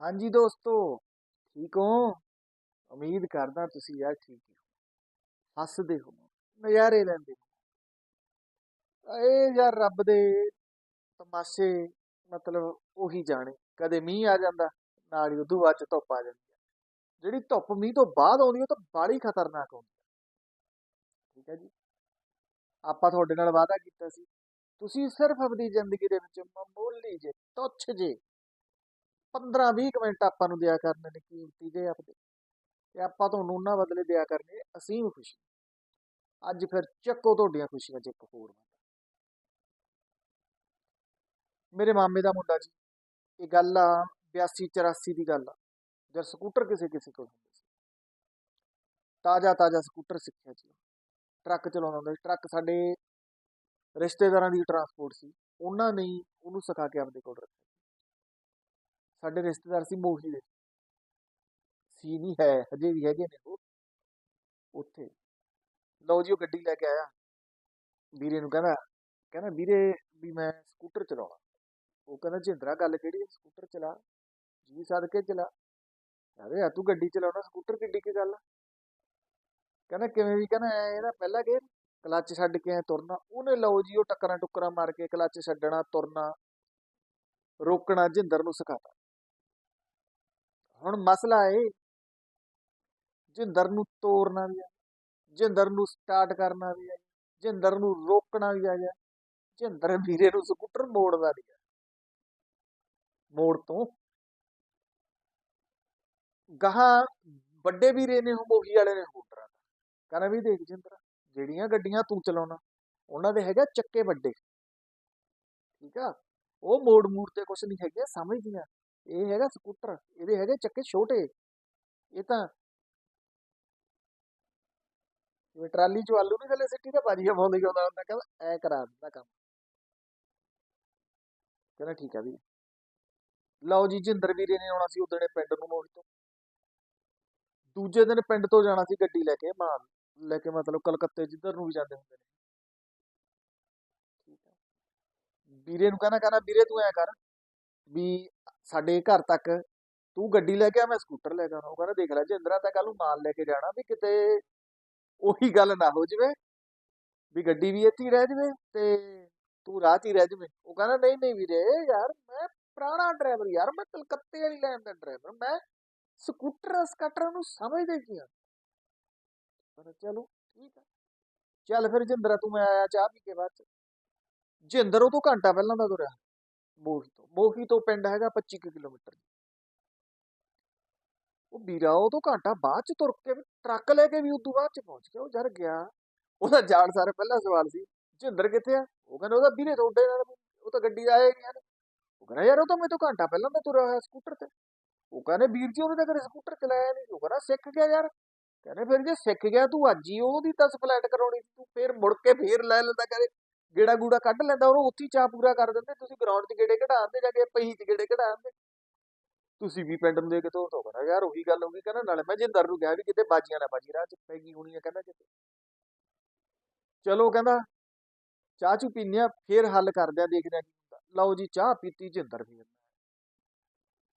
ਹਾਂਜੀ ਦੋਸਤੋ, ਠੀਕ ਹੋ? ਉਮੀਦ ਕਰਦਾ ਤੁਸੀਂ ਯਾਰ ਠੀਕ ਹੋ ਹੱਸਦੇ ਹੋ ਨਜ਼ਾਰੇ ਲੈਂਦੇ ਹੋ ਇਹ ਯਾਰ ਰੱਬ ਦੇ ਤਮਾਸ਼ੇ ਮਤਲਬ ਉਹੀ ਜਾਣੇ। ਕਦੇ ਮੀਂਹ ਆ ਜਾਂਦਾ, ਨਾਲ ਹੀ ਉਦੋਂ ਬਾਅਦ ਚ ਧੁੱਪ ਆ ਜਾਂਦੀ ਹੈ। ਜਿਹੜੀ ਧੁੱਪ ਮੀਂਹ ਤੋਂ ਬਾਅਦ ਆਉਂਦੀ ਉਹ ਤਾਂ ਬਾਹਲੀ ਖਤਰਨਾਕ ਹੁੰਦੀ ਹੈ। ਠੀਕ ਹੈ ਜੀ? ਆਪਾਂ ਤੁਹਾਡੇ ਨਾਲ ਵਾਅਦਾ ਕੀਤਾ ਸੀ। ਤੁਸੀਂ ਸਿਰਫ ਆਪਣੀ ਜ਼ਿੰਦਗੀ ਦੇ ਵਿੱਚ ਮਾਮੂਲੀ ਜੇ ਤੁੱਛ ਜੇ 15-20 ਕੁ ਮਿੰਟ ਆਪਾਂ ਨੂੰ ਦਿਆ ਕਰਨੇ ਨੇ ਕੀਮਤੀ ਜੇ ਆਪਦੇ। ਤੇ ਆਪਾਂ ਤੁਹਾਨੂੰ ਉਹਨਾਂ ਬਦਲੇ ਦਿਆ ਕਰਨੇ ਅਸੀਮ ਖੁਸ਼ੀ ਅੱਜ ਫਿਰ ਚੱਕੋ ਤੁਹਾਡੀਆਂ ਖੁਸ਼ੀਆਂ ਚ ਇੱਕ ਹੋਰ ਮੇਰੇ ਮਾਮੇ ਦਾ ਮੁੰਡਾ ਜੀ, ਇਹ ਗੱਲ ਆ 82 84 ਦੀ ਗੱਲ ਆ। ਜਦ ਸਕੂਟਰ ਕਿਸੇ ਕਿਸੇ ਕੋਲ ਹੁੰਦੇ ਸੀ। ਤਾਜ਼ਾ ਤਾਜ਼ਾ ਸਕੂਟਰ ਸਿੱਖਿਆ ਜੀ। ਟਰੱਕ ਚਲਾਉਂਦਾ ਹੁੰਦਾ ਸੀ। ਟਰੱਕ ਸਾਡੇ ਰਿਸ਼ਤੇਦਾਰਾਂ ਦੀ ਟਰਾਂਸਪੋਰਟ ਸੀ। ਉਹਨਾਂ ਨੇ ਉਹਨੂੰ ਸਿਖਾ ਕੇ ਆਪਣੇ ਕੋਲ ਰੱਖਿਆ। ਸਾਡੇ ਰਿਸ਼ਤੇਦਾਰ ਸੀ ਮੋਹੀ ਦੇ। ਸੀ ਨਹੀਂ ਹੈ, ਹਜੇ ਵੀ ਹੈਗੇ ਨੇ ਉਹ। ਉੱਥੇ। ਲਓ ਜੀ, ਉਹ ਗੱਡੀ ਲੈ ਕੇ ਆਇਆ। ਵੀਰੇ ਨੂੰ ਕਹਿੰਦਾ ਕਹਿੰਦਾ ਵੀਰੇ ਵੀ ਮੈਂ ਸਕੂਟਰ ਚਲਾਉਣਾ। ਉਹ ਕਹਿੰਦਾ, ਜਿੰਦਰਾ, ਗੱਲ ਕਿਹੜੀ ਹੈ ਸਕੂਟਰ ਚਲਾ। ਜੀ ਸਦਕੇ ਚਲਾ। ਕਹਿੰਦੇ ਆ ਤੂੰ ਗੱਡੀ ਚਲਾਉਣਾ, ਸਕੂਟਰ ਕਿੱਡੀ ਕੀ ਗੱਲ ਕਹਿੰਦਾ, ਕਿਵੇਂ ਵੀ? ਕਹਿੰਦਾ ਇਹਦਾ ਪਹਿਲਾ ਗੇਅਰ, ਕਲੱਚ ਛੱਡ ਕੇ ਐ ਤੁਰਨਾ। ਉਹਨੇ ਲਓ ਜੀ, ਉਹ ਟੱਕਰਾਂ ਟੁੱਕਰਾਂ ਮਾਰ ਕੇ ਕਲੱਚ ਛੱਡਣਾ, ਤੁਰਨਾ। ਰੋਕਣਾ, ਜਿੰਦਰ ਨੂੰ ਸਿਖਾਤਾ। ਹੁਣ ਮਸਲਾ ਇਹ, ਜਿੰਦਰ ਨੂੰ ਤੋੜਨਾ ਵੀ ਆ, ਜਿੰਦਰ ਨੂੰ ਸਟਾਰਟ ਕਰਨਾ ਵੀ ਆ, ਜਿੰਦਰ ਨੂੰ ਰੋਕਣਾ ਵੀ ਆ ਗਿਆ ਜਿੰਦਰ ਵੀਰੇ ਨੂੰ ਸਕੂਟਰ ਮੋੜਦਾ ਵੀ ਆ। ਮੋੜ ਤੋਂ ਗਾਹਾਂ ਵੱਡੇ ਵੀਰੇ ਨੇ ਮੋਹੀ ਵਾਲੇ ਨੇ ਸਕੂਟਰਾਂ ਦਾ। ਕਹਿੰਦਾ ਵੀ ਦੇਖ ਜਿੰਦਰ, ਜਿਹੜੀਆਂ ਗੱਡੀਆਂ ਤੂੰ ਚਲਾਉਣਾ, ਉਹਨਾਂ ਦੇ ਹੈਗਾ ਚੱਕੇ ਵੱਡੇ। ਠੀਕ ਆ? ਉਹ ਮੋੜ ਮੂੜ ਤੇ ਕੁਛ ਨਹੀਂ ਹੈਗੇ, ਸਮਝਦੀਆਂ। ਇਹ ਹੈਗਾ ਸਕੂਟਰ ਇਹਦੇ ਹੈਗੇ ਚੱਕੇ ਛੋਟੇ ਇਹ ਤਾਂ ਜਿਵੇਂ ਟਰਾਲੀ ਚ ਆਲੂ ਨਹੀਂ ਥੱਲੇ ਸਿੱਟੀ ਤਾਂ ਬਾਜੀਆਂ ਪਾਉਂਦੀ ਆਉਂਦਾ ਹੁੰਦਾ ਕਹਿੰਦਾ ਐ ਕਰਾ ਦਿੰਦਾ ਕੰਮ ਕਹਿੰਦਾ ਠੀਕ ਆ ਵੀ ਲਓ ਜੀ ਜਿੰਦਰ ਵੀਰੇ ਨੇ ਆਉਣਾ ਸੀ ਉਦਣੇ ਪਿੰਡ ਨੂੰ ਮੋੜ ਤੋਂ ਦੂਜੇ ਦਿਨ ਪਿੰਡ ਤੋਂ ਜਾਣਾ ਸੀ ਗੱਡੀ ਲੈ ਕੇ ਮਾਲ ਲੈ ਕੇ ਮਤਲਬ ਕਲਕੱਤੇ ਜਿੱਧਰ ਨੂੰ ਵੀ ਜਾਂਦੇ ਹੁੰਦੇ ਨੇ ਠੀਕ ਆ ਵੀਰੇ ਨੂੰ ਕਹਿੰਦਾ ਕਹਿੰਦਾ ਵੀਰੇ ਤੂੰ ਐ ਕਰ ਵੀ ਸਾਡੇ ਘਰ ਤੱਕ, ਤੂੰ ਗੱਡੀ ਲੈ ਕੇ ਆ, ਮੈਂ ਸਕੂਟਰ ਲੈ ਕੇ ਆਉਣਾ। ਉਹ ਕਹਿੰਦਾ, ਦੇਖ ਲੈ ਜਿੰਦਰਾ ਤਾਂ ਕੱਲ ਨੂੰ ਮਾਲ ਲੈ ਕੇ ਜਾਣਾ ਵੀ ਕਿਤੇ ਉਹੀ ਗੱਲ ਨਾ ਹੋ ਜਵੇ, ਵੀ ਗੱਡੀ ਵੀ ਇੱਥੇ ਹੀ ਰਹਿ ਜਵੇ ਤੇ ਤੂੰ ਰਾਹ 'ਚ ਹੀ ਰਹਿ ਜਵੇਂ। ਉਹ ਕਹਿੰਦਾ, ਨਹੀਂ ਨਹੀਂ ਵੀਰੇ, ਯਾਰ, ਮੈਂ ਪੁਰਾਣਾ ਡਰਾਈਵਰ ਯਾਰ, ਮੈਂ ਕਲਕੱਤੇ ਵਾਲੀ ਲਾਈਨ ਦਾ ਡਰਾਈਵਰ, ਮੈਂ ਸਕੂਟਰ, ਸਕਟਰ ਨੂੰ ਸਮਝਦੇ ਕੀ ਆ? ਪਰ ਚਲੋ, ਠੀਕ ਆ। ਚੱਲ ਫਿਰ ਜਿੰਦਰਾ ਤੂੰ ਮੈਂ ਆਇਆ ਚਾਹ ਪੀ ਕੇ ਬਾਅਦ ਚ। ਜਿੰਦਰ ਉਹ ਤੋਂ ਘੰਟਾ ਪਹਿਲਾਂ ਦਾ ਤੁਰਿਆ। ਮੋਹੀ ਤੋਂ ਮੋਹੀ ਤੋਂ ਪਿੰਡ ਹੈਗਾ 25 ਕਿਲੋਮੀਟਰ। ਉਹ ਵੀਰਾ ਤੋਂ ਘੰਟਾ ਬਾਅਦ ਚ ਤੁਰ ਕੇ ਟਰੱਕ ਲੈ ਕੇ ਵੀ ਉਦੋਂ ਬਾਅਦ ਚ ਪਹੁੰਚ ਗਿਆ, ਉਹ ਜਰ ਗਿਆ। ਉਹਦਾ ਜਾਣ ਸਾਰੇ ਪਹਿਲਾ ਸਵਾਲ ਸੀ, ਜਿੰਦਰ ਕਿੱਥੇ ਆ? ਉਹ ਕਹਿੰਦਾ, ਉਹਦਾ ਵੀਰੇ ਤੁਹਾਡੇ ਨਾਲ, ਉਹ ਤਾਂ ਗੱਡੀ ਆਏ ਨਹੀਂ ਉਹ ਕਹਿੰਦਾ, ਯਾਰ, ਉਹ ਤਾਂ ਮੈਂ ਤੋਂ ਘੰਟਾ ਪਹਿਲਾਂ ਦਾ ਤੁਰਿਆ ਹੋਇਆ ਸਕੂਟਰ ਤੇ। ਉਹ ਕਹਿੰਦੇ, ਵੀਰ ਜੀ, ਉਹਨੇ ਤਾਂ ਕਦੇ ਸਕੂਟਰ ਚਲਾਇਆ ਨਹੀਂ। ਉਹ ਕਹਿੰਦਾ, ਸਿੱਖ ਗਿਆ ਯਾਰ। ਕਹਿੰਦੇ, ਫਿਰ ਜੇ ਸਿੱਖ ਗਿਆ, ਤੂੰ ਅੱਜ ਹੀ ਉਹਦੀ ਤਾਂ ਸਪਲੈਟ ਕਰਾਉਣੀ ਸੀ, ਤੂੰ ਫੇਰ ਮੁੜ ਕੇ ਫੇਰ ਲੈ ਲੈਂਦਾ ਕਰੇ ਗੇੜਾ ਗੂੜਾ ਕੱਢ ਲੈਂਦਾ, ਉਹਨੂੰ ਉੱਥੇ ਚਾਹ ਪੂਰਾ ਕਰ ਦਿੰਦੇ, ਤੁਸੀਂ ਗਰਾਊਂਡ 'ਚ ਗੇੜੇ ਕਢਾਉਂਦੇ ਜਾ ਕੇ, ਪਹੀ 'ਚ ਗੇੜੇ ਕਢਾਉਂਦੇ। ਤੁਸੀਂ ਵੀ ਪਿੰਡ ਦੇ ਕੇ ਤੋਰ ਤੋਂ ਕਹਿੰਦਾ ਯਾਰ ਉਹੀ ਗੱਲ ਹੋ ਗਈ, ਕਹਿੰਦਾ ਨਾਲੇ ਮੈਂ ਜਿੰਦਰ ਨੂੰ ਕਿਹਾ ਵੀ ਕਿਤੇ ਬਾਜੀਆਂ ਨਾ ਬਾਜੀ, ਰਾਹ 'ਚ ਪੈ ਗਈ ਹੋਣੀ ਆ ਕਹਿੰਦਾ ਕਿਤੇ। ਚਲੋ ਕਹਿੰਦਾ, ਚਾਹ ਚੂ ਪੀਨੇ ਆ ਫੇਰ ਹੱਲ ਕਰਦੇ ਆ ਦੇਖਦੇ ਆ ਕੀ ਹੁੰਦਾ। ਲਓ ਜੀ, ਚਾਹ ਪੀਤੀ ਜਿੰਦਰ ਫੇਰ।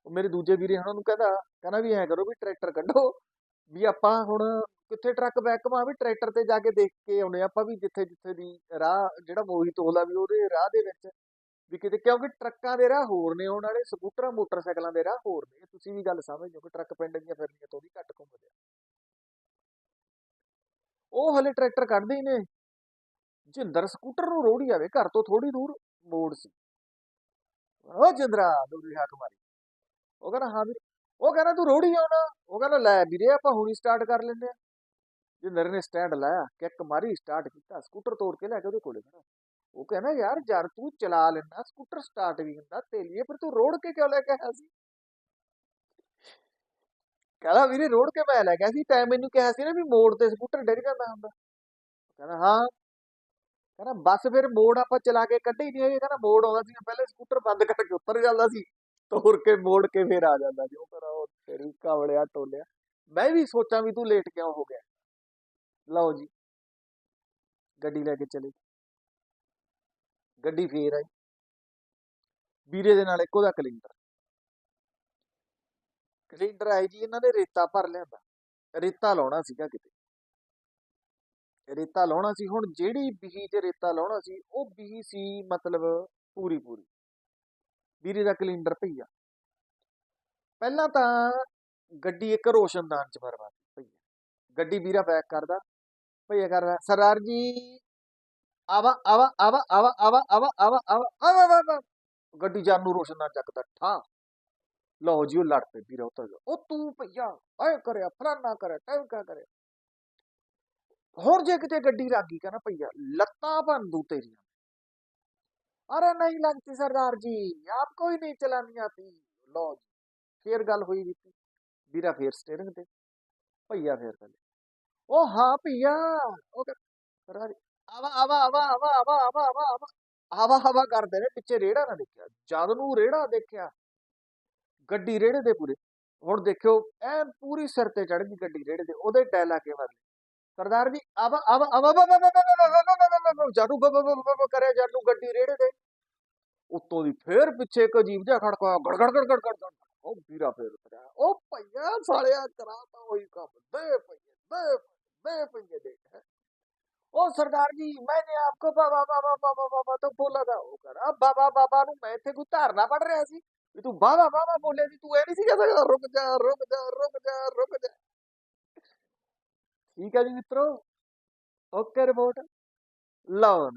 ਉਹ ਮੇਰੇ ਦੂਜੇ ਵੀਰੇ ਉਹਨਾਂ ਨੂੰ ਕਹਿੰਦਾ ਕਹਿੰਦਾ ਵੀ ਐ ਕਰੋ ਵੀ ਟਰੈਕਟਰ ਕੱਢੋ, ਵੀ ਆਪਾਂ ਹੁਣ ਕਿੱਥੇ ਟਰੱਕ ਬੈਕ ਮਾ ਵੀ ਟਰੈਕਟਰ ਤੇ ਜਾ ਕੇ ਦੇਖ ਕੇ ਆਉਨੇ ਆਪਾਂ ਵੀ ਜਿੱਥੇ ਜਿੱਥੇ ਦੀ ਰਾਹ, ਜਿਹੜਾ ਮੋਹੀ ਤੋਲਾ ਵੀ ਉਹਦੇ ਰਾਹ ਦੇ ਵਿੱਚ ਵੀ ਕਿਤੇ, ਕਿਉਂਕਿ ਟਰੱਕਾਂ ਦੇ ਰਾਹ ਹੋਰ ਨੇ, ਆਉਣ ਵਾਲੇ ਸਕੂਟਰਾਂ, ਮੋਟਰਸਾਈਕਲਾਂ ਦੇ ਰਾਹ ਹੋਰ ਨੇ। ਤੁਸੀਂ ਵੀ ਗੱਲ ਸਮਝੋ ਕਿ ਟਰੱਕ ਪਿੰਡ ਦੀਆਂ ਫਿਰਨੀਆਂ ਤੋਂ ਵੀ ਘੱਟ ਘੁੰਮਦੇ ਆ। ਉਹ ਹਲੇ ਟਰੈਕਟਰ ਕੱਢਦੇ ਹੀ ਨੇ। ਜਿੰਦਰ ਸਕੂਟਰ ਨੂੰ ਰੋੜੀ ਆਵੇ, ਘਰ ਤੋਂ ਥੋੜੀ ਦੂਰ ਮੋੜ ਸੀ। ਉਹ ਜਿੰਦਰਾ, ਦੂਰੀ ਹੱਕ ਮਾਰੀ। ਉਹ ਕਹਿੰਦਾ, ਹਾਂ ਵੀਰੇ ਉਹ ਕਹਿੰਦਾ, ਤੂੰ ਰੋੜੀ ਆਉਣਾ। ਉਹ ਕਹਿੰਦਾ, ਲੈ ਵੀਰੇ, ਆਪਾਂ ਹੁਣੀ ਸਟਾਰਟ ਕਰ ਲੈਂਦੇ ਆ। ਜਿੰਦਰ ਨੇ ਸਟੈਂਡ ਲਾਇਆ ਕਿੱਕ ਮਾਰੀ ਸਟਾਰਟ ਕੀਤਾ ਸਕੂਟਰ ਤੋੜ ਕੇ ਲੈ ਕੇ ਉਹਦੇ ਕੋਲੇ ਖੜਾ। ਉਹ ਕਹਿੰਦਾ, ਯਾਰ ਜਦ ਤੂੰ ਚਲਾ ਲੈਣਾ ਸਕੂਟਰ ਸਟਾਰਟ ਵੀ ਹੁੰਦਾ ਤੇਲੀਏ ਲਈ ਪਰ ਤੂੰ ਰੋੜ ਕੇ ਕਿਉਂ ਲੈ ਕੇ ਆਇਆ ਸੀ? ਕਹਿੰਦਾ, ਵੀਰੇ, ਰੋੜ ਕੇ ਮੈਂ ਲੈ ਗਿਆ ਸੀ, ਤੈਂ ਮੈਨੂੰ ਕਿਹਾ ਸੀ ਨਾ ਵੀ ਮੋੜ ਤੇ ਸਕੂਟਰ ਡਿੱਗ ਜਾਂਦਾ ਹੁੰਦਾ। ਕਹਿੰਦਾ, ਹਾਂ। ਕਹਿੰਦਾ, ਬਸ ਫਿਰ ਮੋੜ ਆਪਾਂ ਚਲਾ ਕੇ ਕੱਢੇ ਹੀ ਨਹੀਂ ਹੈਗੇ ਕਹਿੰਦਾ, ਮੋੜ ਆਉਂਦਾ ਸੀ, ਪਹਿਲੇ ਸਕੂਟਰ ਬੰਦ ਕਰਕੇ ਉੱਤਰ ਜਾਂਦਾ ਸੀ, ਤੋੜ ਕੇ ਮੋੜ ਕੇ ਫਿਰ ਆ ਜਾਂਦਾ ਸੀ। ਉਹ ਕਰਾ ਉਹ ਤੇਰੀ ਕਾਵਲਿਆ ਟੋਲਿਆ। ਮੈਂ ਵੀ ਸੋਚਾਂ ਵੀ ਤੂੰ ਲੇਟ ਕਿਉਂ ਹੋ ਗਿਆ? ਲਓ ਜੀ। ਗੱਡੀ ਲੈ ਕੇ ਚਲੇ। ਗੱਡੀ ਫੇਰ ਆਈ। ਵੀਰੇ ਦੇ ਨਾਲ ਇੱਕੋ ਦਾ ਕਲਿੰਡਰ। ਕਲਿੰਡਰ ਆਈ ਜੀ ਇਹਨਾਂ ਨੇ ਰੇਤਾ ਭਰ ਲਿਆਂਦਾ ਰੇਤਾ ਲਾਉਣਾ ਸੀਗਾ ਕਿਤੇ। ਰੇਤਾ ਲਾਉਣਾ ਸੀ। ਹੁਣ ਜਿਹੜੀ ਬੀਹੀ 'ਚ ਰੇਤਾ ਲਾਉਣਾ ਸੀ, ਉਹ ਬੀਹੀ ਸੀ ਮਤਲਬ ਪੂਰੀ ਪੂਰੀ ਵੀਰੇ ਦਾ ਕਲਿੰਡਰ ਪਈਆ ਪਹਿਲਾਂ ਤਾਂ ਗੱਡੀ ਇੱਕ ਰੋਸ਼ਨਦਾਨ 'ਚ ਬਰਬਾਦ ਭਈਆ ਗੱਡੀ ਵੀਰਾ ਪੈਕ ਕਰਦਾ। ਭਈਆ ਕਰਦਾ ਸਰਦਾਰ ਜੀ ਆਵਾ ਆਵਾ ਆਵਾ ਆਵਾ ਆਵਾ ਆਵਾ ਆਵਾ ਆਵਾ ਆਵਾ ਆਵਾ ਆਵਾ ਗੱਡੀ ਜਾਨ ਨੂੰ ਰੋਸ਼ਨਦਾਨ ਚੱਕਦਾ ਠਾ ਲਓ ਜੀ ਉਹ ਲੜ ਪਏ ਵੀਰਾ ਉੱਤਰ ਗਿਆ ਉਹ ਤੂੰ ਭਈਆ ਐ ਕਰਿਆ ਫਲਾਨਾ ਕਰਿਆ ਟੈਂ ਕਾ ਕਰਿਆ ਹੋਰ ਜੇ ਕਿਤੇ ਗੱਡੀ ਲੱਗ ਗਈ ਕਹਿੰਦਾ ਭਈਆ ਲੱਤਾਂ ਭੰਨ ਦੂ ਤੇਰੀਆਂ अरे नहीं लगती सरदार जी आपको ही नहीं चलानी आती लो जी फिर गल हुई बीती ਵੀਰਾ ਫੇਰ ਸਟੀਅਰਿੰਗ ਤੇ ਭਈਆ ਫੇਰ ਥੱਲੇ ਉਹ ਹਾਂ ਭਈਆ ਉਹ ਕਹਿੰਦਾ, ਸਰਦਾਰ ਆਵਾ ਆਵਾ ਆਵਾ ਆਵਾ ਆਵਾ ਆਵਾ ਆਵਾ ਆਵਾ ਆਵਾ ਹਵਾ ਕਰਦੇ ਨੇ ਪਿੱਛੇ ਰੇੜਾ ਨਾ ਦੇਖਿਆ ਜਦ ਨੂੰ ਰੇੜਾ ਦੇਖਿਆ ਗੱਡੀ ਰੇੜੇ ਦੇ ਪੂਰੇ ਹੁਣ ਦੇਖਿਓ ਐ ਪੂਰੀ ਸਿਰ ਤੇ ਚੜ ਗਈ ਗੱਡੀ ਰੇੜੇ ਦੇ ਉਹਦੇ ਟੈਲਾ ਕੇ ਵੱਲ ਸਰਦਾਰ ਜੀ ਆਵਾ ਆਵਾ ਆਵਾ ਆਵਾ ਕਰਿਆ ਜਾਨੂ ਗੱਡੀ ਰੇੜੇ ਦੇ ਉੱਤੋਂ ਦੀ ਫੇਰ ਪਿੱਛੇ ਇੱਕ ਅਜੀਬ ਜਿਹਾ ਖੜਕਾ ਗੜ ਗੜ ਗੜ ਉਹ ਵੀਰਾ ਫੇਰ ਉਤਰਿਆ ਉਹ ਭਈਆ ਸਾਲਿਆ ਕਰਾਤਾ ਹੋਈ ਕੰਮ ਦੇ ਭਈਏ ਦੇ ਦੇ ਭਈਏ ਦੇ ਉਹ ਸਰਦਾਰ ਜੀ ਮੈਨੇ ਆਪਕੋ ਬਾਬਾ ਬਾਬਾ ਬਾਬਾ ਬਾਬਾ ਤਾਂ ਬੋਲਾ ਦਾ ਉਹ ਕਰਾ ਬਾਬਾ ਬਾਬਾ ਨੂੰ ਮੈਂ ਇੱਥੇ ਕੋਈ ਧਾਰਨਾ ਪੜ ਰਿਹਾ ਸੀ ਵੀ ਤੂੰ ਬਾਬਾ ਬਾਬਾ ਬੋਲੇ ਸੀ ਤੂੰ ਇਹ ਨਹੀਂ ਸੀ ਕਹਿੰਦਾ ਰੁਕ ਜਾ ਰੁਕ ਜਾ ਰੁਕ ਜਾ ਰੁਕ ਜਾ ਠੀਕ ਹੈ ਜੀ ਮਿੱਤਰੋ ਓਕੇ ਰਿਪੋਰਟ ਲਓ